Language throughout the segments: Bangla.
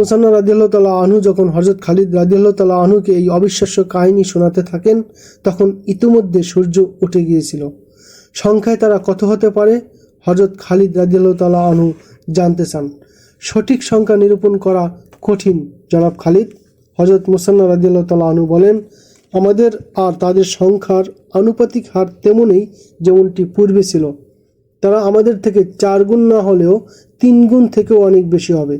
মুসান্না রাদিয়াল্লাহ তালা আনহু যখন হজরত খালিদ রাদিয়াল্লাহ তালা আনহুকে এই অবিশ্বাস্য কাহিনী শোনাতে থাকেন, তখন ইতিমধ্যে সূর্য উঠে গিয়েছিল। সংখ্যায় তারা কত হতে পারে? হজরত খালিদ রাদিয়াল্লাহ তালা আনহু জানতে চান। সঠিক সংখ্যা নিরূপণ করা কঠিন, জনাব খালিদ। হজরত মুসান্না রাদিয়াল্লাহ তালা আনহু বলেন, আমাদের আর তাদের সংখ্যার আনুপাতিক হার তেমনই যেমনটি পূর্বে ছিল। তারা আমাদের থেকে চার গুণ না হলেও তিন গুণ থেকেও অনেক বেশি হবে।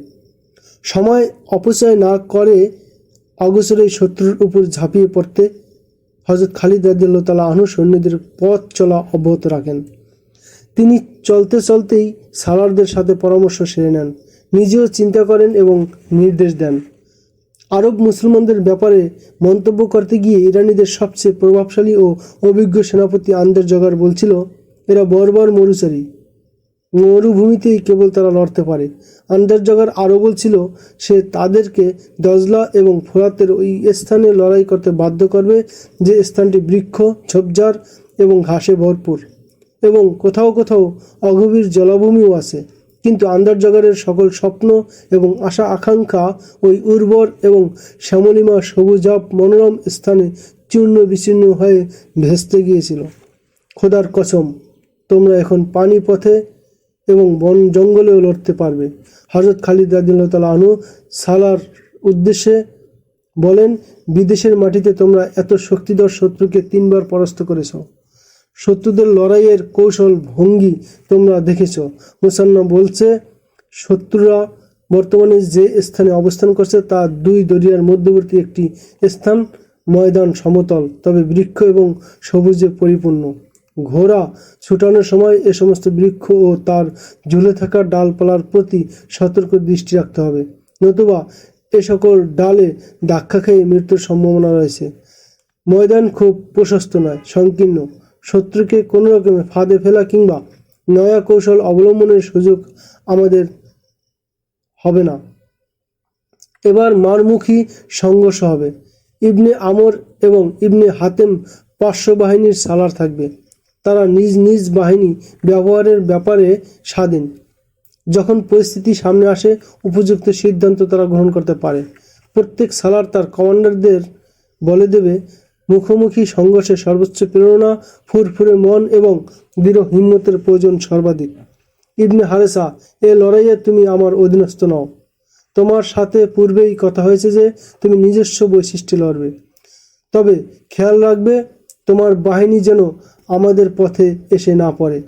সময় অপচয় না করে অগোচরে শত্রুর উপর ঝাঁপিয়ে পড়তে হজরত খালিদ রাদিয়াল্লাহু তাআলা আনহু সৈন্যদের পথ চলা অব্যাহত রাখেন। তিনি চলতে চলতেই সালারদের সাথে পরামর্শ সেরে নেন, নিজেও চিন্তা করেন এবং নির্দেশ দেন। আরব মুসলমানদের ব্যাপারে মন্তব্য করতে গিয়ে ইরানিদের সবচেয়ে প্রভাবশালী ও অভিজ্ঞ সেনাপতি আন্দের জগার বলছিল, এরা বর্বর মরুচারী। মরুভূমিতেই কেবল তারা লড়তে পারে। আন্দার জগার আরও বলছিল সে তাদেরকে দজলা এবং ফোরাতের ওই স্থানে লড়াই করতে বাধ্য করবে যে স্থানটি বৃক্ষ, ঝোপঝাড় এবং ঘাসে ভরপুর। এবং কোথাও কোথাও অগভীর জলাভূমিও আছে। কিন্তু আন্দারজগারের সকল স্বপ্ন এবং আশা আকাঙ্ক্ষা ওই উর্বর এবং শ্যামলিমা সবুজাপ মনোরম স্থানে চূর্ণ বিচূর্ণ হয়ে ভেস্তে গিয়েছিল। খোদার কসম, তোমরা এখন পানি পথে এবং বন জঙ্গলেও লড়তে পারবে। হজরত খালিদ তালা আনু সালার উদ্দেশ্যে বলেন, বিদেশের মাটিতে তোমরা এত শক্তিধর শত্রুকে তিনবার পরাস্ত করেছ। শত্রুদের লড়াইয়ের কৌশল, ভঙ্গি তোমরা দেখেছ। মুসান্না বলছে, শত্রুরা বর্তমানে যে স্থানে অবস্থান করছে, তা দুই দরিয়ার মধ্যবর্তী একটি স্থান, ময়দান সমতল, তবে বৃক্ষ এবং সবুজে পরিপূর্ণ। ঘোড়া ছুটানোর সময় এ সমস্ত বৃক্ষ ও তার ঝুলে থাকা ডালপালার প্রতি সতর্ক দৃষ্টি রাখতে হবে। নতুবা এ সকল ডালে ধাক্কা খেয়ে মৃত্যুর সম্ভাবনা রয়েছে। ময়দান খুব প্রশস্ত নয়, সংকীর্ণ। শত্রুকে কোনো রকমে ফাঁদে ফেলা কিংবা নয়া কৌশল অবলম্বনের সুযোগ আমাদের হবে না। এবার মারমুখী সংঘর্ষ হবে। ইবনে আমর এবং ইবনে হাতেম পার্শ্ব বাহিনীর সালার থাকবে। তারা নিজ নিজ বাহিনী ব্যবহারের ব্যাপারে স্বাধীন। যখন পরিস্থিতি সামনে আসে, উপযুক্ত সিদ্ধান্ত তারা গ্রহণ করতে পারে। প্রত্যেক সালার তার কমান্ডারদের বলে দেবে, মুখোমুখি সংঘর্ষে সর্বোচ্চ প্রেরণা, ফুরফুরে মন এবং দৃঢ় হিম্মতের প্রয়োজন সর্বাধিক। ইবনে হারেসা, এ লড়াইয়ে তুমি আমার অধীনস্থ নও। তোমার সাথে পূর্বেই কথা হয়েছে যে, তুমি নিজস্ব বৈশিষ্ট্যে লড়বে। তবে খেয়াল রাখবে, তোমার বাহিনী যেন আমাদের পথে এসে না পড়ে।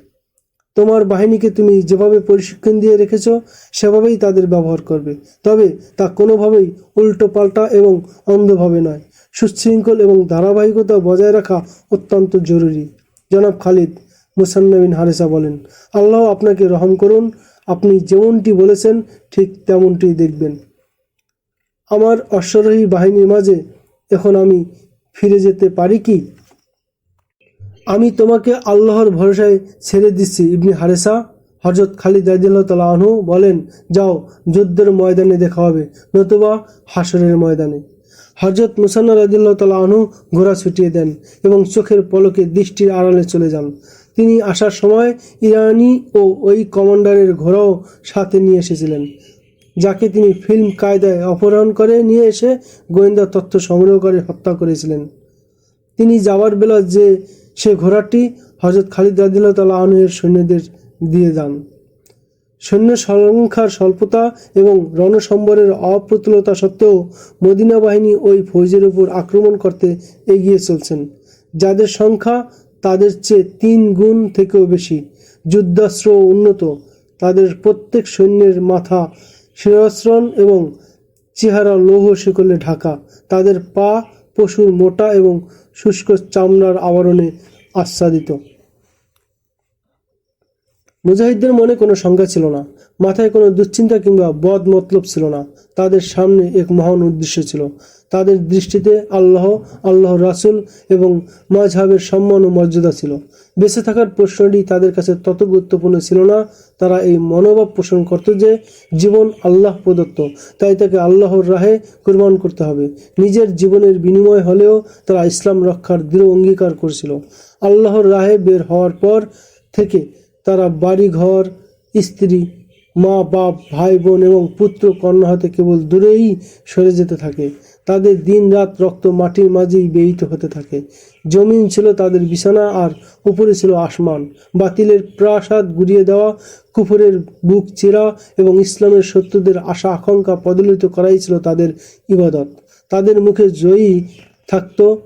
তোমার বাহিনীকে তুমি যেভাবে প্রশিক্ষণ দিয়ে রেখেছ, সেভাবেই তাদের ব্যবহার করবে। তবে তা কোনোভাবেই উল্টো পাল্টা এবং অন্ধভাবে নয়। সুশৃঙ্খল এবং ধারাবাহিকতা বজায় রাখা অত্যন্ত জরুরি। জনাব খালিদ মুসান্নবিন হারেসা বলেন, আল্লাহ আপনাকে রহম করুন, আপনি যেমনটি বলেছেন, ঠিক তেমনটি দেখবেন। আমার অশ্বারোহী বাহিনীর মাঝে এখন আমি ফিরে যেতে পারি কি? আমি তোমাকে আল্লাহর ভরসায় ছেড়ে দিচ্ছি। ইবনি হারেসা হজরত খালিদ রাজিল্লাহ তালা আনহু বলেন, যাও, যুদ্ধের ময়দানে দেখা হবে, নতুবা হাসরের ময়দানে। হজরত মুসান্না রাজিল্লাহ তালা আনহু ঘোড়া ছুটিয়ে দেন এবং চোখের পলকে দৃষ্টির আড়ালে চলে যান। তিনি আসার সময় ইরানি ও ওই কমান্ডারের ঘোড়াও সাথে নিয়ে এসেছিলেন, যাকে তিনি ফিল্ম কায়দায় অপহরণ করে নিয়ে এসে গোয়েন্দা তথ্য সংগ্রহ করে হত্যা করেছিলেন। তিনি যাওয়ার বেলা যে সে ঘোড়াটি হজরত খালিদ রাদিল্লাহ তালা সৈন্যদের দিয়ে যান। সৈন্য সংখ্যার স্বল্পতা এবং রণসম্বরের অপ্রতুলতা সত্ত্বেও মদিনা বাহিনী ওই ফৌজের উপর আক্রমণ করতে এগিয়ে চলছেন। যাদের সংখ্যা তাদের চেয়ে তিন গুণ থেকেও বেশি, যুদ্ধাস্ত্র উন্নত। তাদের প্রত্যেক সৈন্যের মাথা শিরস্রণ এবং চেহারা লৌহ শিকলে ঢাকা। তাদের পা পশুর মোটা এবং শুষ্ক চামড়ার আবরণে আচ্ছাদিত। মুজাহিদদের মনে কোনো সংজ্ঞা ছিল না। মাথায় কোনো দুশ্চিন্তা কিংবা বদ মতলব ছিল না। তাদের সামনে এক মহান উদ্দেশ্য ছিল। তাদের দৃষ্টিতে আল্লাহ আল্লাহ রাসুল এবং মাঝহাবের সম্মান ও মর্যাদা ছিল। বেঁচে থাকার প্রশ্নটি তাদের কাছে তত গুরুত্বপূর্ণ ছিল না। তারা এই মনোভাব পোষণ করত যে, জীবন আল্লাহ প্রদত্ত, তাই তাকে আল্লাহর রাহে কুরবান করতে হবে। নিজের জীবনের বিনিময় হলেও তারা ইসলাম রক্ষার দৃঢ় অঙ্গীকার করছিল। আল্লাহর রাহে বের হওয়ার পর থেকে তারা বাড়ি ঘর স্ত্রী, মা, বাপ, ভাই, বোন এবং পুত্র, কন্যা হতে কেবল দূরেই সরে যেতে থাকে। তাদের দিন রাত রক্ত মাটির মাঝেই বেয়িত হতে থাকে। জমিন ছিল তাদের বিছানা আর উপরে ছিল আসমান। বাতিলের প্রাসাদ গুড়িয়ে দেওয়া, কুফরের বুক চেরা এবং ইসলামের শত্রুদের আশা আকাঙ্ক্ষা পদলিত করাই ছিল তাদের ইবাদত। তাদের মুখে জয়ী থাকত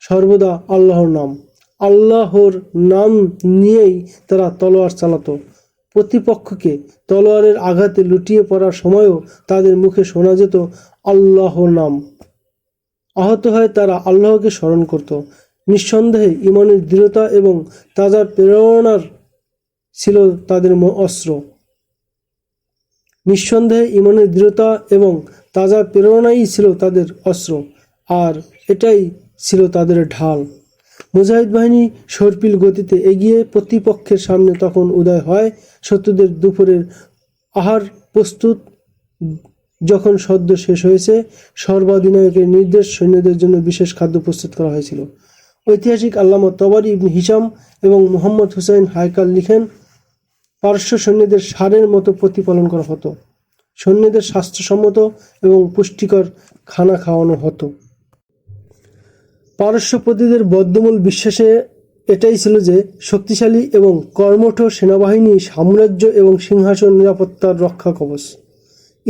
সর্বদা আল্লাহর নাম। আল্লাহর নাম নিয়েই তারা তলোয়ার চালাতো। প্রতিপক্ষকে তলোয়ারের আঘাতে লুটিয়ে পড়ার সময়ও তাদের মুখে শোনা যেত আল্লাহর নাম। আহত হয়ে তারা আল্লাহকে স্মরণ করত। নিঃসন্দেহে ইমানের দৃঢ়তা এবং তাজা প্রেরণার ছিল তাদের অস্ত্র। নিঃসন্দেহে ইমানের দৃঢ়তা এবং তাজা প্রেরণাই ছিল তাদের অস্ত্র, আর এটাই ছিল তাদের ঢাল। মুজাহিদ বাহিনী সর্পিল গতিতে এগিয়ে প্রতিপক্ষের সামনে তখন উদয় হয়। শত্রুদের দুপুরের আহার প্রস্তুত যখন সদ্য শেষ হয়েছে, সর্বাধিনায়কের নির্দেশ সৈন্যদের জন্য বিশেষ খাদ্য প্রস্তুত করা হয়েছিল। ঐতিহাসিক আল্লামা তবারি ইবনে হিসাম এবং মোহাম্মদ হুসাইন হায়কাল লিখেন, পারস্য সৈন্যদের সারের মতো প্রতিপালন করা হতো। সৈন্যদের স্বাস্থ্যসম্মত এবং পুষ্টিকর খানা খাওয়ানো হতো। পারস্যপতিদের বদ্ধমূল বিশ্বাসে এটাই ছিল যে, শক্তিশালী এবং কর্মঠ সেনাবাহিনী সাম্রাজ্য এবং সিংহাসন নিরাপত্তার রক্ষা কবচ।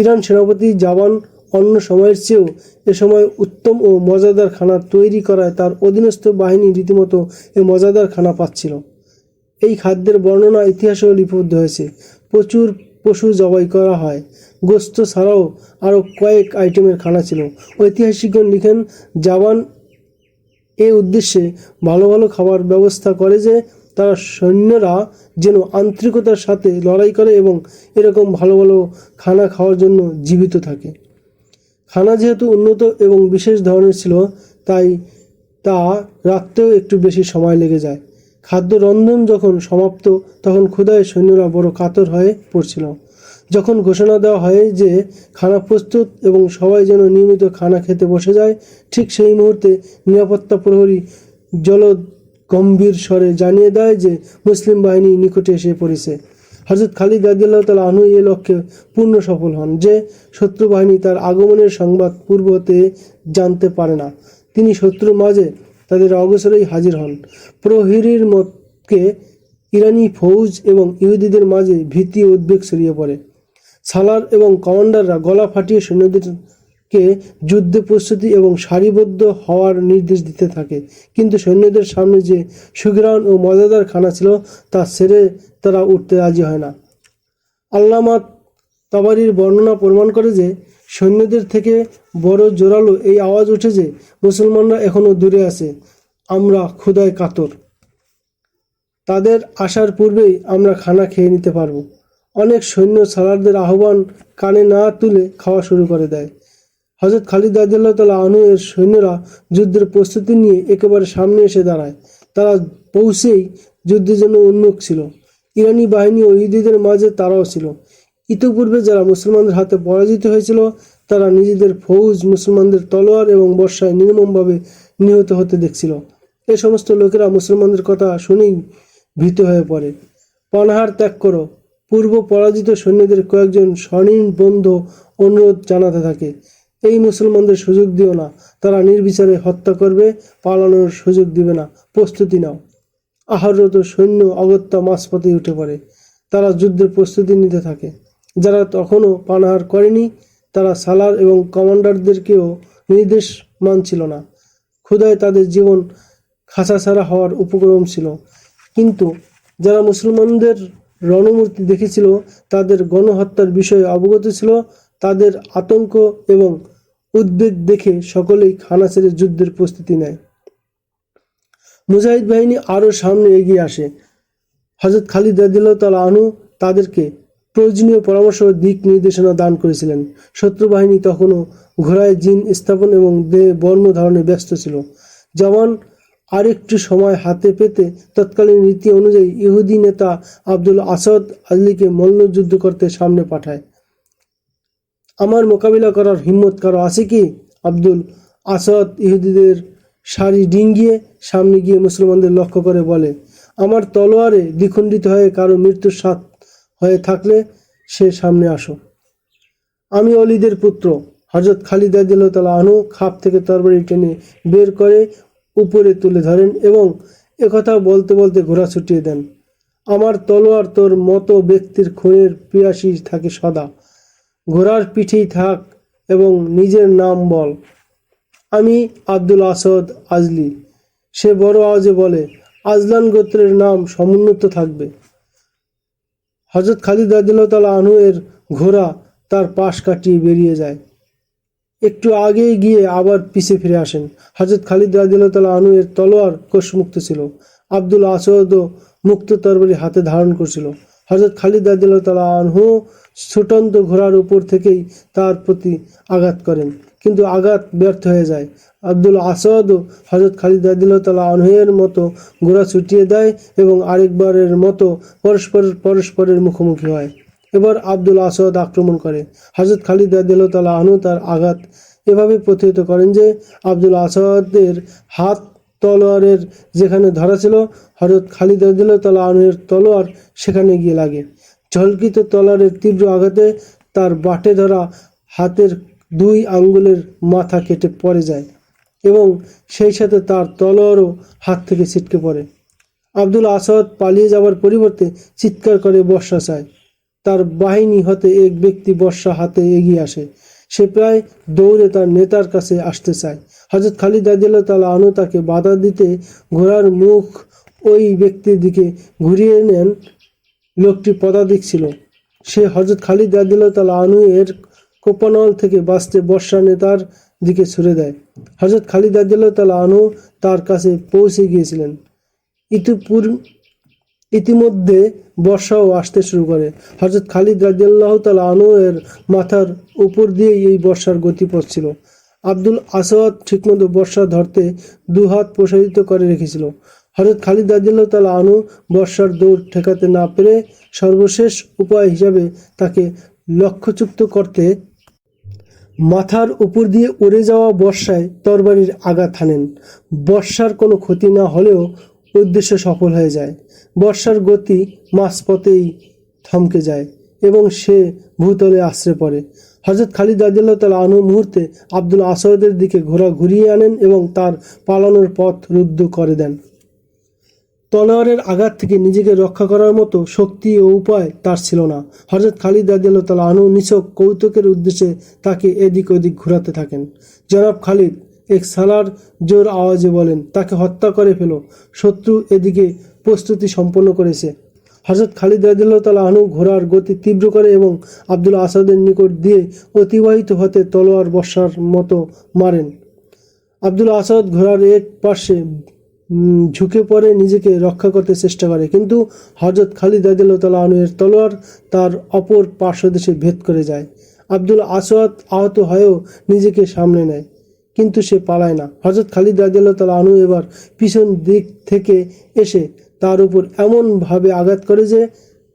ইরান সেনাপতি জাবান অন্য সময়ের চেয়েও এ সময় উত্তম ও মজাদার খানা তৈরি করায় তার অধীনস্থ বাহিনী রীতিমতো এ মজাদার খানা পাচ্ছিল। এই খাদ্যের বর্ণনা ইতিহাসেও লিপিবদ্ধ হয়েছে। প্রচুর পশু জবাই করা হয়। গোস্ত ছাড়াও আরও কয়েক আইটেমের খানা ছিল। ঐতিহাসিকগণ লিখেন, জাবান এ উদ্দেশ্যে ভালো ভালো খাবার ব্যবস্থা করে যে তারা সৈন্যরা যেন আন্তরিকতার সাথে লড়াই করে এবং এরকম ভালো ভালো খানা খাওয়ার জন্য জীবিত থাকে। খানা যেহেতু উন্নত এবং বিশেষ ধরনের ছিল, তাই তা রাখতেও একটু বেশি সময় লেগে যায়। খাদ্য রন্ধন যখন সমাপ্ত, তখন ক্ষুধায় সৈন্যরা বড় কাতর হয়ে পড়ছিল। যখন ঘোষণা দেওয়া হয় যে খানা প্রস্তুত এবং সবাই যেন নিয়মিত খানা খেতে বসে যায়, ঠিক সেই মুহূর্তে নিরাপত্তা প্রহরী জলদ গম্ভীর স্বরে জানিয়ে দেয় যে মুসলিম বাহিনী নিকটে এসে পড়েছে। হজরত খালিদ রাদিল্লাহ তালা আনু এ লক্ষ্যে পূর্ণ সফল হন যে শত্রু বাহিনী তার আগমনের সংবাদ পূর্ব হতে জানতে পারে না। তিনি শত্রুর মাঝে তাদের অগোচরেই হাজির হন। প্রহরীর মতকে ইরানি ফৌজ এবং ইহুদিদের মাঝে ভীতি উদ্বেগ ছড়িয়ে পড়ে। সালার এবং কমান্ডাররা গলা ফাটিয়ে সৈন্যদেরকে যুদ্ধে প্রস্তুতি এবং সারিবদ্ধ হওয়ার নির্দেশ দিতে থাকে। কিন্তু সৈন্যদের সামনে যে সুগ্রাণ ও মজাদার খানা ছিল, তা সেরে তারা উঠতে রাজি হয় না। আল্লামা তাবারির বর্ণনা প্রমাণ করে যে, সৈন্যদের থেকে বড় জোরালো এই আওয়াজ উঠে যে, মুসলমানরা এখনও দূরে আছে। আমরা ক্ষুদায় কাতর। তাদের আসার পূর্বেই আমরা খানা খেয়ে নিতে পারব। অনেক সৈন্য সালারদের আহ্বান কানে না তুলে খাওয়া শুরু করে দেয়। হজরত খালিদ রাজিয়াল্লাহ তালা আনু এর সৈন্যরা যুদ্ধের প্রস্তুতি নিয়ে একেবারে সামনে এসে দাঁড়ায়। তারা পৌঁছেই যুদ্ধের জন্য উন্মুখ ছিল। ইরানি বাহিনী ও ইহুদিদের মাঝে তারাও ছিল। ইতোপূর্বে যারা মুসলমানদের হাতে পরাজিত হয়েছিল, তারা নিজেদের ফৌজ, মুসলমানদের তলোয়ার এবং বর্ষায় নির্মমভাবে নিহত হতে দেখছিল। এ সমস্ত লোকেরা মুসলমানদের কথা শুনেই ভীত হয়ে পড়ে। পানাহার ত্যাগ করো। পূর্ব পরাজিত সৈন্যদের কয়েকজন স্বর্ণীন বন্ধু অনুরোধ জানাতে থাকে। এই মুসলমানদের সুযোগ দিও না। তারা নির্বিচারে হত্যা করবে, পালানোর সুযোগ দিবে না। প্রস্তুতি নাও। আহাররত সৈন্য অগত্যা মাঝপথে উঠে পড়ে। তারা যুদ্ধের প্রস্তুতি নিতে থাকে। যারা তখনও পানাহার করেনি, তারা সালার এবং কমান্ডারদেরকেও নির্দেশ মানছিল না। ক্ষুধায় তাদের জীবন খাঁচা ছাড়া হওয়ার উপক্রম ছিল। কিন্তু যারা মুসলমানদের রণমূর্তি দেখেছিল, তাদের গণহত্যার বিষয়ে অবগত ছিল তাদের আতঙ্ক এবং উদ্বেগ দেখে সকলেই খানা ছেড়ে যুদ্ধের প্রস্তুতি নেয়। মুজাহিদ বাহিনী আরও সামনে এগিয়ে আসে। হজরত খালিদ রাদিল্লাহ আনু তাদেরকে প্রয়োজনীয় পরামর্শ ও দিক নির্দেশনা দান করেছিলেন। শত্রু বাহিনী তখনও ঘোড়ায় জিন স্থাপন এবং দেহে বর্ণ ধারণে ব্যস্ত ছিল। জওয়ান আরেকটু সময় হাতে পেতে তৎকালীন রীতি অনুযায়ী ইহুদি নেতা আব্দুল আসাদ আলীকে মল্লযুদ্ধ করতে সামনে পাঠায়। আমার মোকাবিলা করার হিম্মত কারও আছে কি? আব্দুল আসাদ ইহুদিদের শাড়ি ডিঙ্গিয়ে সামনে গিয়ে মুসলমানদের লক্ষ্য করে বলে, আমার তলোয়ারে দ্বিখণ্ডিত হয়ে কারও মৃত্যুর স্বাদ হয়ে থাকলে সে সামনে আসো। আমি অলিদের পুত্র। হজরত খালিদ রাদিয়াল্লাহু আনু খাপ থেকে তরবারি টেনে বের করে উপরে তুলে ধরেন এবং একথা বলতে বলতে ঘোড়া ছুটিয়ে দেন। আমার তলোয়ার তোর মতো ব্যক্তির খুনের পিয়াসী থাকে সদা। ঘোড়ার পিঠেই থাক এবং নিজের নাম বল। আমি আব্দুল আসদ আজলি। সে বড় আওয়াজে বলে, আজলান গোত্রের নাম সমুন্নত থাকবে। হজরত খালিদ রাদিল্লাহ তালা আনহু এর ঘোড়া তার পাশ কাটিয়ে বেরিয়ে যায়। একটু আগে গিয়ে আবার পিছে ফিরে আসেন। হজরত খালিদ রাদিল্লাহ তালা আনহু এর তলোয়ার কোষমুক্ত ছিল। আব্দুল আসাদও মুক্ত তরবারি হাতে ধারণ করছিল। হজরত খালিদ রাদিল্লাহ তালা আনহু ছুটন্ত ঘোড়ার উপর থেকেই তার প্রতি আঘাত করেন। কিন্তু আঘাত ব্যর্থ হয়ে যায়। আব্দুল আসাদও হজরত খালিদ রাদিল্লাহ তালা আনহুয়ের মতো ঘোড়া ছুটিয়ে দেয় এবং আরেকবারের মতো পরস্পরের পরস্পরের মুখোমুখি হয়। এবার আব্দুল আসাদ আক্রমণ করে। হজরত খালিদ রাদিল্লাহ তালা আনহু তার আঘাত এভাবে প্রতিহত করেন যে আব্দুল আসাদের হাত তলোয়ারের যেখানে ধরা ছিল হজরত খালিদ রাদিল্লাহ তালা আনহুয়ের তলোয়ার সেখানে গিয়ে লাগে। ঝলকিত তলোয়ারের তীব্র আঘাতে তার বাটে ধরা হাতের দুই আঙ্গুলের মাথা কেটে পড়ে যায় এবং সেই সাথে তার তলোয়ারও হাত থেকে ছিটকে পড়ে। আব্দুল আসাদ পালিয়ে যাওয়ার পরিবর্তে চিৎকার করে বর্ষা চায়। তার বাহিনী হতে এক ব্যক্তি বর্ষা হাতে এগিয়ে আসে। সে প্রায় দৌড়ে তার নেতার কাছে আসতে চায়। হজরত খালিদ আদিল্লাহ তালা আনু তাকে বাধা দিতে ঘোড়ার মুখ ওই ব্যক্তির দিকে ঘুরিয়ে নেন। লোকটি পদাধিক ছিল। সে হজরত খালিদ আদিল্লাহ তালা আনু এর কোপানল থেকে বাঁচতে বর্ষা নেতার দিকে ছুড়ে দেয়। হজরত খালিদ আদিল্লাহ তালা আনু তার কাছে পৌঁছে গিয়েছিলেন। ইতিপুর, ইতিমধ্যে বর্ষাও আসতে শুরু করে। হজরত খালিদ রাজিয়াল্লাহ তাল আনু এর মাথার উপর দিয়ে এই বর্ষার গতি পড়ছিল আব্দুল আসাদ ঠিকমতো বর্ষা ধরতে দু হাত প্রসারিত করে রেখেছিল। হজরত খালিদ তাল আনু বর্ষার দৌড় ঠেকাতে না পেরে সর্বশেষ উপায় হিসাবে তাকে লক্ষ্যচ্যুত করতে মাথার উপর দিয়ে উড়ে যাওয়া বর্ষায় তরবারির আঘাত হানেন। বর্ষার কোনো ক্ষতি না হলেও উদ্দেশ্য সফল হয়ে যায়। বর্ষার গতি মাঝপথেই থমকে যায় এবং সে ভূতলে আশ্রে পড়ে। হজরত খালিদ আদিল্লাহ তালা আনু মুহূর্তে আব্দুল আসাদের দিকে ঘোরা ঘুরিয়ে আনেন এবং তার পালানোর পথ রুদ্ধ করে দেন। তলোয়ারের আঘাত থেকে নিজেকে রক্ষা করার মতো শক্তি ও উপায় তার ছিল না। হজরত খালিদ আদিল্লাহ তালা আনু নিছক কৌতুকের উদ্দেশ্যে তাকে এদিক ওদিক ঘোরাতে থাকেন। জনাব খালিদ এক সালার জোর আওয়াজে বলেন তাকে হত্যা করে ফেলো। শত্রু এদিকে প্রস্তুতি সম্পন্ন করেছে। হজরত খালিদ রাদিল্লাহ তালা আনু ঘোড়ার গতি তীব্র করে এবং আব্দুল আসাদের নিকট দিয়ে অতিবাহিত হতে তলোয়ার বর্ষার মতো মারেন। আব্দুল আসাদ ঘোড়ার এক উম, ঝুঁকে পড়ে নিজেকে রক্ষা করতে চেষ্টা করে। কিন্তু হজরত খালিদ রাদিল্লাহ তালা আনু এর তলোয়ার তার অপর পার্শ্বদেশে ভেদ করে যায়। আব্দুল আসাদ আহত হয়েও নিজেকে সামনে নেয়, কিন্তু সে পালায় না। হজরত খালিদ রাজিয়াল্লাহ তালা আনু এবার পিছন দিক থেকে এসে তার উপর এমনভাবে আঘাত করে যে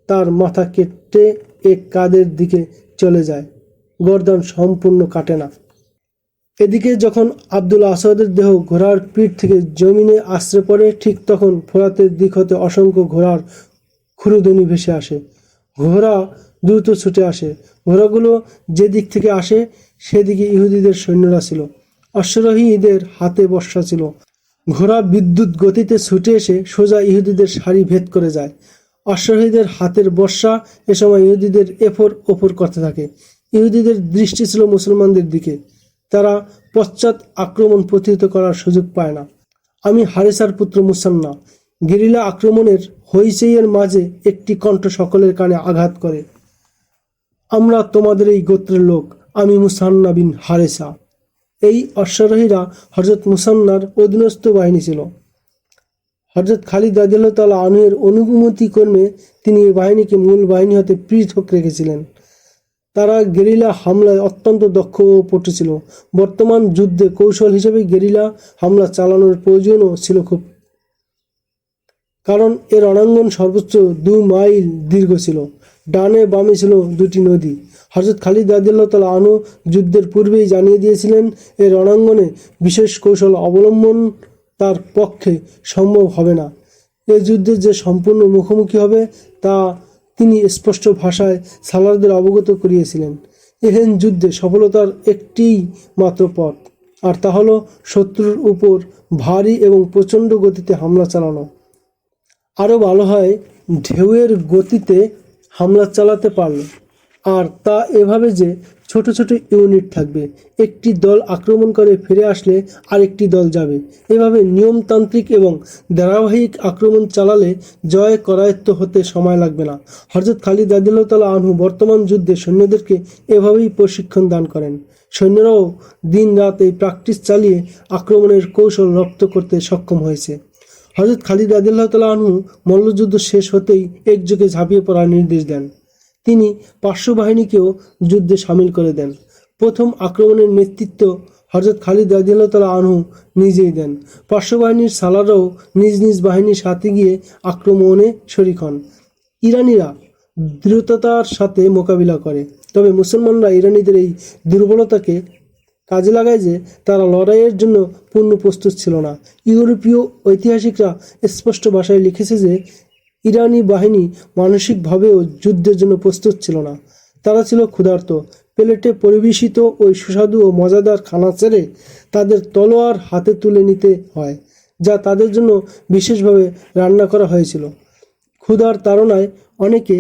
তার মাথা কেটে এক কাদের দিকে চলে যায়। গর্দান সম্পূর্ণ কাটে না। এদিকে যখন আব্দুল আসাদের দেহ ঘোড়ার পিঠ থেকে জমিনে আশ্রে পড়ে, ঠিক তখন ফোরাতের দিক হতে অসংখ্য ঘোড়ার খুরুধ্বনি ভেসে আসে। ঘোড়া দ্রুত ছুটে আসে। ঘোড়াগুলো যে দিক থেকে আসে, সেদিকে ইহুদিদের সৈন্যরা ছিল। অশ্বারোহীদের হাতে বর্ষা ছিল। ঘোড়া বিদ্যুৎ গতিতে ছুটে এসে সোজা ইহুদিদের সারি ভেদ করে যায়। অশ্বারোহীদের হাতের বর্ষা এ সময় ইহুদিদের এফর ওপর করতে থাকে। ইহুদিদের দৃষ্টি ছিল মুসলমানদের দিকে। তারা পশ্চাৎ আক্রমণ প্রতিহত করার সুযোগ পায় না। আমি হারেসার পুত্র মুসান্না। গেরিলা আক্রমণের হইচইয়ের মাঝে একটি কণ্ঠ সকলের কানে আঘাত করে। আমরা তোমাদের এই গোত্রের লোক, আমি মুসান্না বিন হারেসা। এই অশ্বারোহীরা হজরত মুসান্নার অধীনস্থ বাহিনী ছিল। হজরত খালিদ রাজিয়াল্লাহ তালা আনুয়ের অনুমতি কর্মে তিনি এই বাহিনীকে মূল বাহিনী হতে পৃথক রেখেছিলেন। তারা গেরিলা হামলায় অত্যন্ত দক্ষ পটু ছিল। বর্তমান যুদ্ধে কৌশল হিসেবে গেরিলা হামলা চালানোর প্রয়োজনও ছিল খুব। কারণ এর রণাঙ্গন সর্বোচ্চ দু মাইল দীর্ঘ ছিল। ডানে বামে ছিল দুটি নদী। হজরত খালিদ রাদিল্লাহ তালা আনু যুদ্ধের পূর্বেই জানিয়ে দিয়েছিলেন এই রণাঙ্গনে বিশেষ কৌশল অবলম্বন তার পক্ষে সম্ভব হবে না। এ যুদ্ধে যে সম্পূর্ণ মুখোমুখি হবে তা তিনি স্পষ্ট ভাষায় সালারদের অবগত করিয়েছিলেন। এহেন যুদ্ধে সফলতার একটিই মাত্র পথ, আর তা হলো শত্রুর উপর ভারী এবং প্রচণ্ড গতিতে হামলা চালানো। আরও ভালো হয়, ঢেউয়ের গতিতে হামলা চালাতে পারল। আর তা এভাবে যে ছোট ছোট ইউনিট থাকবে। একটি দল আক্রমণ করে ফিরে আসলে আরেকটি দল যাবে। এভাবে নিয়মতান্ত্রিক এবং ধারাবাহিক আক্রমণ চালালে জয় করায়ত্ত হতে সময় লাগবে না। হরজত খালিদ আদিল্লাহ আনহু বর্তমান যুদ্ধে সৈন্যদেরকে এভাবেই প্রশিক্ষণ দান করেন। সৈন্যরাও দিন রাত এই প্র্যাকটিস চালিয়ে আক্রমণের কৌশল রপ্ত করতে সক্ষম হয়েছে। হজরত খালিদ আদিল্লাহ আনহু মল্লযুদ্ধ শেষ হতেই একযোগে ঝাঁপিয়ে পড়ার নির্দেশ দেন। তিনি পার্শ্ববাহিনীকেও যুদ্ধে সামিল করে দেন। প্রথম আক্রমণের নেতৃত্ব হজরত খালিদ তালা আনহু নিজেই দেন। পার্শ্ববাহিনীর সালারও নিজ নিজ বাহিনীর সাথে গিয়ে আক্রমণে শরিক হন। ইরানিরা দৃঢ়তার সাথে মোকাবিলা করে, তবে মুসলমানরা ইরানিদের এই দুর্বলতাকে কাজে লাগায় যে তারা লড়াইয়ের জন্য পূর্ণ প্রস্তুত ছিল না। ইউরোপীয় ঐতিহাসিকরা স্পষ্ট ভাষায় লিখেছে যে ইরানি বাহিনী মানসিকভাবেও যুদ্ধের জন্য প্রস্তুত ছিল না। তারা ছিল ক্ষুধার্ত। প্লেটে পরিবেশিত ওই সুস্বাদু ও মজাদার খানা ছেড়ে তাদের তলোয়ার হাতে তুলে নিতে হয়, যা তাদের জন্য বিশেষভাবে রান্না করা হয়েছিল। ক্ষুধার তাড়নায় অনেকে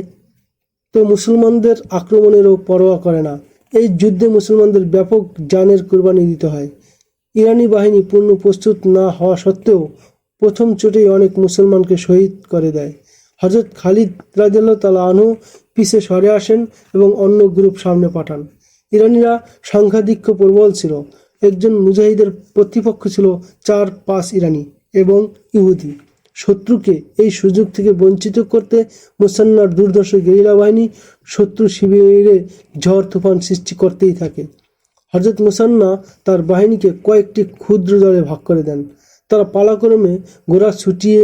তো মুসলমানদের আক্রমণেরও পরোয়া করে না। এই যুদ্ধে মুসলমানদের ব্যাপক জানের কুরবানি দিতে হয়। ইরানি বাহিনী পূর্ণ প্রস্তুত না হওয়া সত্ত্বেও প্রথম চোটেই অনেক মুসলমানকে শহীদ করে দেয়। হজরত খালিদ রাজিয়াল্লাহ তালা আনহু পিছে সরে আসেন এবং অন্য গ্রুপ সামনে পাঠান। ইরানিরা সংখ্যাধিক্য প্রবল ছিল। একজন মুজাহিদের প্রতিপক্ষ ছিল চার পাঁচ ইরানি এবং ইহুদি। শত্রুকে এই সুযোগ থেকে বঞ্চিত করতে মুসান্নার দুর্দর্শ গেরিলা বাহিনী শত্রু শিবিরে ঝড় তুফান সৃষ্টি করতেই থাকে। হজরত মুসান্না তার বাহিনীকে কয়েকটি ক্ষুদ্র দলে ভাগ করে দেন। তারা পালাক্রমে ঘোড়া ছুটিয়ে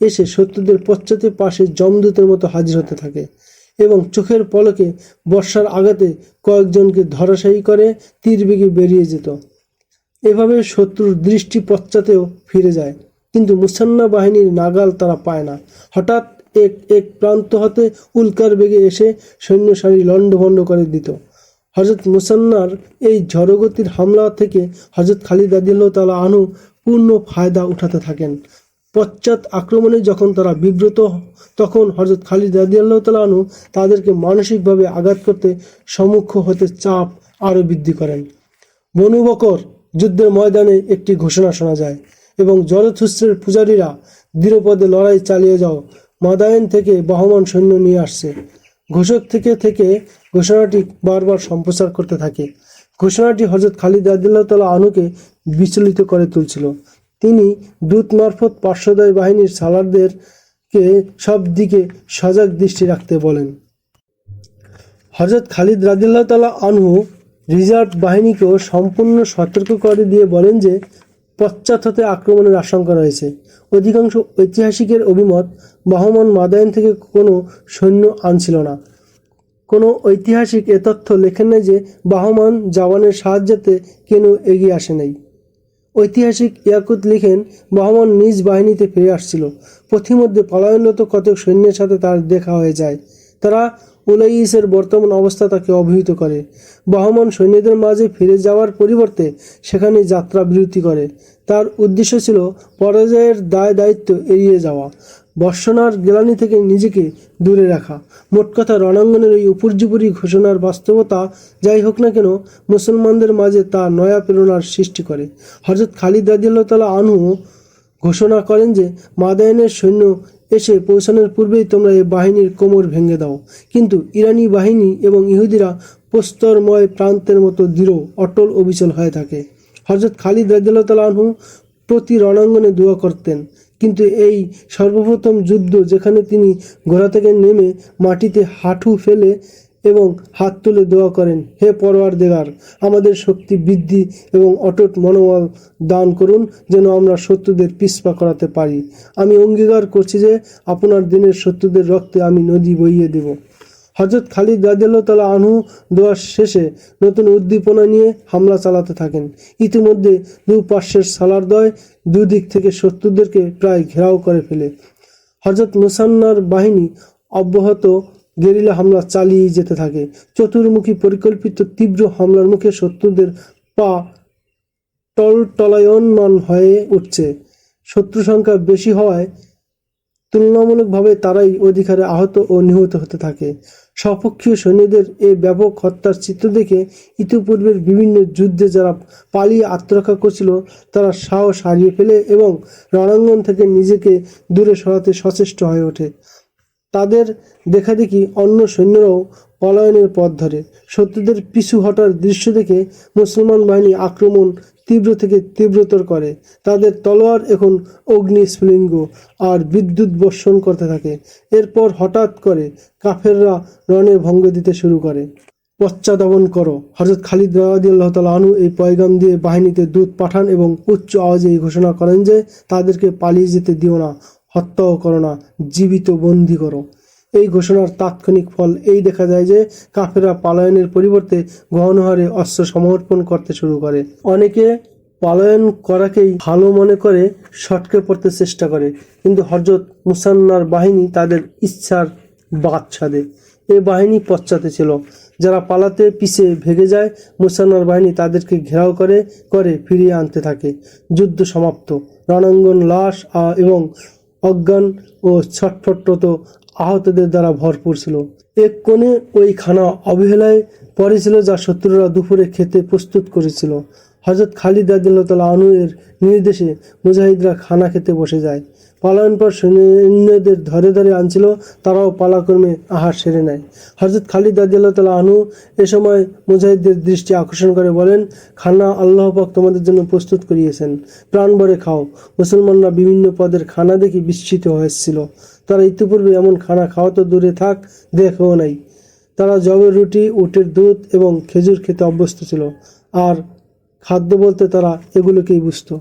এসে শত্রুদের পশ্চাতে পাশে জমদূতের মতো হাজির হতে থাকে এবং চোখের পলকে বর্ষার আঘাতে কয়েকজনকে ধরাশায়ী করে তীর বেগে বেরিয়ে যেত। এভাবে শত্রুর দৃষ্টি পশ্চাতেও ফিরে যায়, কিন্তু মুসান্না বাহিনীর নাগাল তারা পায় না। হঠাৎ এক এক প্রান্ত হতে উল্কার বেগে এসে সৈন্য সারি লণ্ডভণ্ড করে দিত। হজরত মুসান্নার এই ঝড়গতির হামলা থেকে হজরত খালিদ আদিল্লাহ তালা আনু পূর্ণ ফায়দা উঠাতে থাকেন। পশ্চাৎ আক্রমণে যখন তারা বিব্রত, তখন হজরত খালিদ রাদিয়াল্লাহ তালা তাদেরকে মানসিকভাবে আঘাত করতে সম্মুখ হতে চাপ আরও বৃদ্ধি করেন। বনু বকর যুদ্ধের ময়দানে একটি ঘোষণা শোনা যায় এবং জলথুস্রের পূজারীরা দৃঢ়পদে লড়াই চালিয়ে যাও, মাদায়েন থেকে বহমান সৈন্য নিয়ে আসছে। ঘোষক থেকে থেকে ঘোষণাটি বারবার সম্প্রচার করতে থাকে। ঘোষণাটি হজরত খালিদ আদিল্লাহ তালা আনুকে বিচলিত করে তুলছিল। তিনি দূত মারফত পার্শ্বদয় বাহিনীর সালারদেরকে সব দিকে সজাগ দৃষ্টি রাখতে বলেন। হজরত খালিদ রাদিল্লাহ তালা আনহু রিজার্ভ বাহিনীকেও সম্পূর্ণ সতর্ক করে দিয়ে বলেন যে পশ্চাৎ হতে আক্রমণের আশঙ্কা রয়েছে। অধিকাংশ ঐতিহাসিকের অভিমত বহমান মাদায়ন থেকে কোনো সৈন্য আনছিল না। কোনো ঐতিহাসিক এ তথ্য লেখেন নাই যে, বাহমান জওয়ানের সাহায্যতে কেন এগিয়ে আসে নাই। ঐতিহাসিক ইয়াকুত লিখেন বহমান নিজ বাহিনীতে ফিরে আসছিল। পথিমধ্যে পলায়নরত কতক সৈন্যের সাথে তার দেখা হয়ে যায়। তারা উলাইসের বর্তমান অবস্থা তাকে অবহিত করে। বহমান সৈন্যদের মাঝে ফিরে যাওয়ার পরিবর্তে সেখানে যাত্রা বিরতি করে। তার উদ্দেশ্য ছিল পরাজয়ের দায় দায়িত্ব এড়িয়ে যাওয়া। বর্ষণার গ্লানি থেকে নিজেকে দূরে রাখা। মোট কথা, রণাঙ্গনের এই উপর্যুপরি ঘোষণার বাস্তবতা যাই হোক না কেন, মুসলমানদের মাঝে তা নয়া প্রেরণার সৃষ্টি করে। হজরত খালিদ তালা আনহু ঘোষণা করেন যে, মাদায়নের সৈন্য এসে পৌঁছানোর পূর্বেই তোমরা এই বাহিনীর কোমর ভেঙে দাও। কিন্তু ইরানি বাহিনী এবং ইহুদিরা প্রস্তরময় প্রান্তের মতো দৃঢ়, অটল অবিচল হয়ে থাকে। হজরত খালিদ তালা আনহু প্রতি রণাঙ্গনে দোয়া করতেন। কিন্তু এই সর্বপ্রথম যুদ্ধ যেখানে তিনি ঘোড়া থেকে নেমে মাটিতে হাঁটু ফেলে এবং হাত তুলে দোয়া করেন, হে পরোয়ার দেগার আমাদের শক্তি বৃদ্ধি এবং অটুট মনোবল দান করুন যেন আমরা শত্রুদের পিসপা করাতে পারি। আমি অঙ্গীকার করছি যে আপনার দিনের শত্রুদের রক্তে আমি নদী বইয়ে দেব। হজরত খালিদ রাজিয়াল্লাহ আনহু দোয়ার শেষে নতুন উদ্দীপনা নিয়ে হামলা চালাতে থাকেন। ইতিমধ্যে দু পার্শ্বের সালারদয় দুদিক থেকে শত্রুদেরকে প্রায় ঘেরাও করে ফেলে। হজরত মুসান্নার বাহিনী অব্যাহত গেরিলা হামলা চালিয়ে যেতে থাকে। চতুর্মুখী পরিকল্পিত তীব্র হামলার মুখে শত্রুদের পা টলটলায়মান হয়ে উঠছে। শত্রু সংখ্যা বেশি হওয়ায় তুলনামূলকভাবে তারাই অধিকারে আহত ও নিহত হতে থাকে। স্বপক্ষীয় সৈন্যদের এ ব্যাপক হত্যার চিত্র দেখে ইতিপূর্বের বিভিন্ন যুদ্ধে যারা পালিয়ে আত্মরক্ষা করছিল, তারা সাহস হারিয়ে ফেলে এবং রণাঙ্গন থেকে নিজেকে দূরে সরাতে সচেষ্ট হয়ে ওঠে। তাদের দেখাদেখি অন্য সৈন্যরাও পলায়নের পথ ধরে। শত্রুদের পিছু হটার দৃশ্য দেখে মুসলমান বাহিনী আক্রমণ তীব্র থেকে তীব্রতর করে। তাদের তলোয়ার এখন অগ্নি স্ফুলিঙ্গ আর বিদ্যুৎ বর্ষণ করতে থাকে। এরপর হঠাৎ করে কাফেররা রণে ভঙ্গ দিতে শুরু করে। পশ্চাদাবন করো। হজরত খালিদ রাদিয়াল্লাহু তাআলা আনহু এই পয়গাম দিয়ে বাহিনীতে দূত পাঠান এবং উচ্চ আওয়াজে এই ঘোষণা করেন যে, তাদেরকে পালিয়ে যেতে দিও না, হত্যাও করো না, জীবিত বন্দি করো। এই ঘোষণার তাৎক্ষণিক ফল এই দেখা যায় যে কাফেরা পালায়নের পরিবর্তে গহন হারে অস্ত্র সমর্পণ করতে শুরু করে। অনেকে পালায়ন করাকেই ভালো মনে করে, সটকে পড়তে চেষ্টা করে। কিন্তু হজরত মুসান্নার বাহিনী তাদের ইচ্ছার বাদ সাধে এ বাহিনী পশ্চাতে ছিল। যারা পালাতে পিছে ভেগে যায়, মুসান্নার বাহিনী তাদেরকে ঘেরাও করে করে ফিরিয়ে আনতে থাকে। যুদ্ধ সমাপ্ত। রণাঙ্গন লাশ এবং অজ্ঞান ও ছটফটরত আহতদের দ্বারা ভরপুর ছিল। এক কোণে ওই খানা অবহেলায় পড়েছিল যা শত্রুরা দুপুরে খেতে প্রস্তুত করেছিল। হজরত খালিদ আদিল্লাহ আনু এর নির্দেশে মুজাহিদরা খানা খেতে বসে যায়। পালায়ন পর সৈন্যদের ধরে ধরে আনছিল, তারাও পালাক্রমে আহার সেরে নেয়। হজরত খালিদ আদিল্লাহ তালা আনু এ সময় মুজাহিদদের দৃষ্টি আকর্ষণ করে বলেন, খানা আল্লাহ পাক তোমাদের জন্য প্রস্তুত করিয়েছেন। প্রাণ ভরে খাও। মুসলমানরা বিভিন্ন পদের খানা দেখে বিস্মিত হয়েছিল। তারা ইতিপূর্বে এমন খানা খাওয়া তো দূরে থাক, দেখেও নাই। তারা জবের রুটি, উটের দুধ এবং খেজুর খেতে অভ্যস্ত ছিল। আর খাদ্য বলতে তারা এগুলোকেই বুঝতো।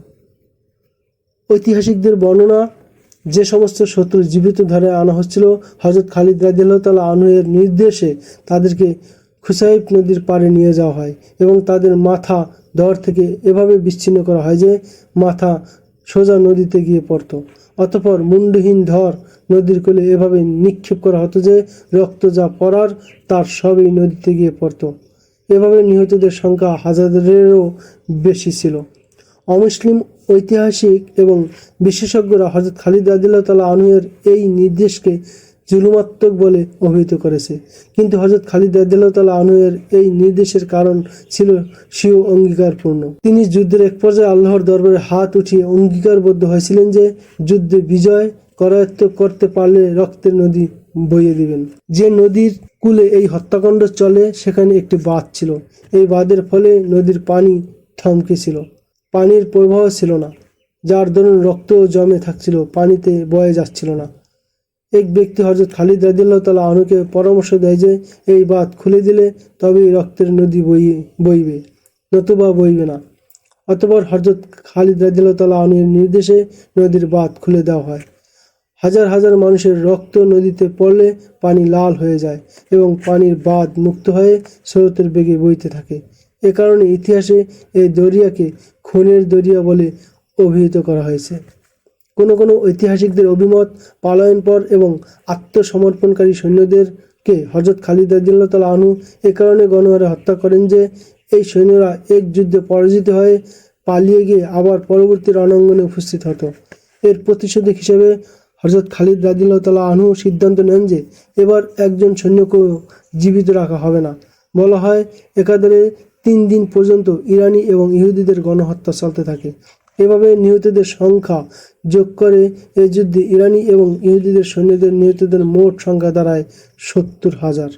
ঐতিহাসিকদের বর্ণনা, যে সমস্ত শত্রু জীবিত ধরে আনা হচ্ছিল হজরত খালিদ রাজিয়াল্লাহ তালা আনুয়ের নির্দেশে তাদেরকে খুসাইব নদীর পাড়ে নিয়ে যাওয়া হয় এবং তাদের মাথা দর থেকে এভাবে বিচ্ছিন্ন করা হয় যে মাথা সোজা নদীতে গিয়ে পড়তো। অতপর মুন্ডহীন ধর নদীর কোলে এভাবে নিক্ষেপ করা হতো যে রক্ত যা পড়ার তার সবই নদীতে গিয়ে পড়ত। এভাবে নিহতদের সংখ্যা হাজারেরও বেশি ছিল। অমুসলিম ঐতিহাসিক এবং বিশেষজ্ঞরা হজরত খালিদ আদিল্লা তালা আনুয়ের এই নির্দেশকে জুলুমাত্মক বলে অভিহিত করেছে। কিন্তু হজরত খালিদ আদিল্লাহ তালা আনুয়ের এই নির্দেশের কারণ ছিল স্বীয় অঙ্গীকারপূর্ণ। তিনি যুদ্ধের এক পর্যায়ে আল্লাহর দরবারে হাত উঠিয়ে অঙ্গীকারবদ্ধ হয়েছিলেন যে, যুদ্ধে বিজয় করায়ত্ত করতে পারলে রক্তের নদী বইয়ে দিবেন। যে নদীর কূলে এই হত্যাকাণ্ড চলে, সেখানে একটি বাঁধ ছিল। এই বাঁধের ফলে নদীর পানি থমকে ছিল। পানির প্রবাহ ছিল না, যার দরুন রক্ত জমে থাকছিল, পানিতে বয়ে যাচ্ছিল না। এক ব্যক্তি হজরত খালিদ রাদিল্লাহ তালা আনুকে পরামর্শ দেয় যে, এই বাঁধ খুলে দিলে তবেই রক্তের নদী বইয়ে বইবে, নতুবা বইবে না। অতপর হজরত খালিদ রাদিল্লাহ তালা আনুর নির্দেশে নদীর বাঁধ খুলে দেওয়া হয়। হাজার হাজার মানুষের রক্ত নদীতে পড়লে পানি লাল হয়ে যায় এবং পানির বাঁধ মুক্ত হয়ে স্রোতের বেগে বইতে থাকে। এ কারণে ইতিহাসে এই দরিয়াকে খুনের দরিয়া বলে অভিহিত করা হয়েছে। কোনো কোনো ঐতিহাসিকদের অভিমত পালায়ন পর এবং আত্মসমর্পণকারী সৈন্যদেরকে হজরত খালিদ তালা আনু এ কারণে গণহারে হত্যা করেন যে, এই সৈন্যরা এক যুদ্ধে পরাজিত হয়ে পালিয়ে গিয়ে আবার পরবর্তী রণাঙ্গনে উপস্থিত হতো। এর প্রতিশোধক হিসেবে হজরত খালিদ রাদিল্লাহ তালা আনহু সিদ্ধান্ত নেন যে, এবার একজন সৈন্যকেও জীবিত রাখা হবে না। বলা হয়, একাধারে তিন দিন পর্যন্ত ইরানি এবং ইহুদিদের গণহত্যা চলতে থাকে। এভাবে নিহতদের সংখ্যা যোগ করে এই যুদ্ধে ইরানি এবং ইহুদিদের সৈন্যদের নিহতদের মোট সংখ্যা দাঁড়ায় সত্তর হাজার।